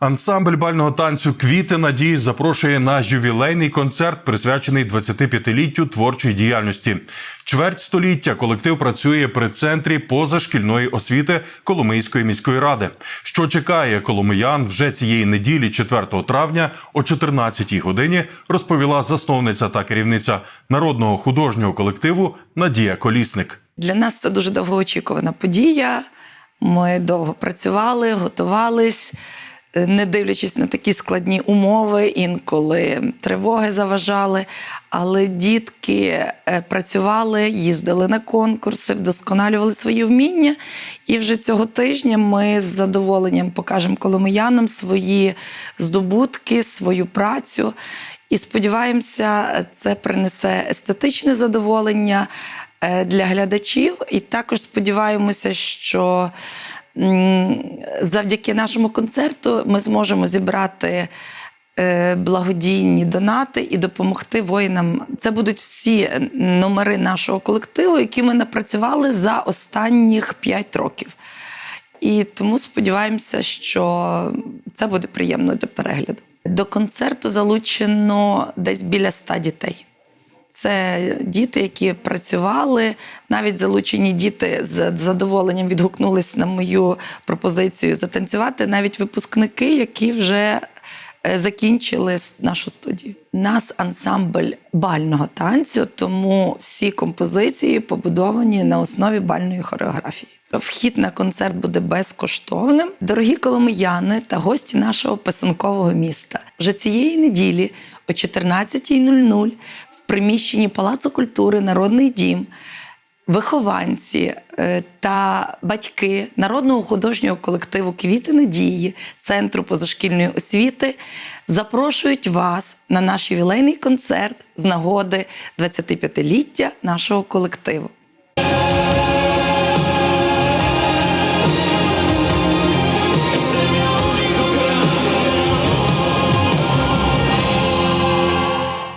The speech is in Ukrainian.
Ансамбль бального танцю Квіти надії запрошує на ювілейний концерт, присвячений 25-літтю творчої діяльності. Чверть століття колектив працює при центрі позашкільної освіти Коломийської міської ради. Що чекає коломиян вже цієї неділі, 4 травня, о 14-й годині, розповіла засновниця та керівниця народного художнього колективу Надія Колісник. Для нас це дуже довгоочікувана подія. Ми довго працювали, готувались, не дивлячись на такі складні умови, інколи тривоги заважали. Але дітки е, працювали, їздили на конкурси, вдосконалювали свої вміння. І вже цього тижня ми з задоволенням покажемо коломиянам свої здобутки, свою працю. І сподіваємося, це принесе естетичне задоволення е, для глядачів. І також сподіваємося, що завдяки нашому концерту ми зможемо зібрати е, благодійні донати і допомогти воїнам. Це будуть всі номери нашого колективу, які ми напрацювали за останніх 5 років. І тому сподіваємося, що це буде приємно до перегляду. До концерту залучено десь біля ста дітей. Це діти, які працювали, навіть залучені діти з задоволенням відгукнулись на мою пропозицію затанцювати, навіть випускники, які вже е, закінчили нашу студію. Нас ансамбль бального танцю, тому всі композиції побудовані на основі бальної хореографії. Вхід на концерт буде безкоштовним. Дорогі коломияни та гості нашого писанкового міста. Вже цієї неділі о 14.00 в приміщенні Палацу культури Народний дім вихованці е, та батьки народного художнього колективу Квіти надії Центру позашкільної освіти запрошують вас на наш ювілейний концерт з нагоди 25-ліття нашого колективу.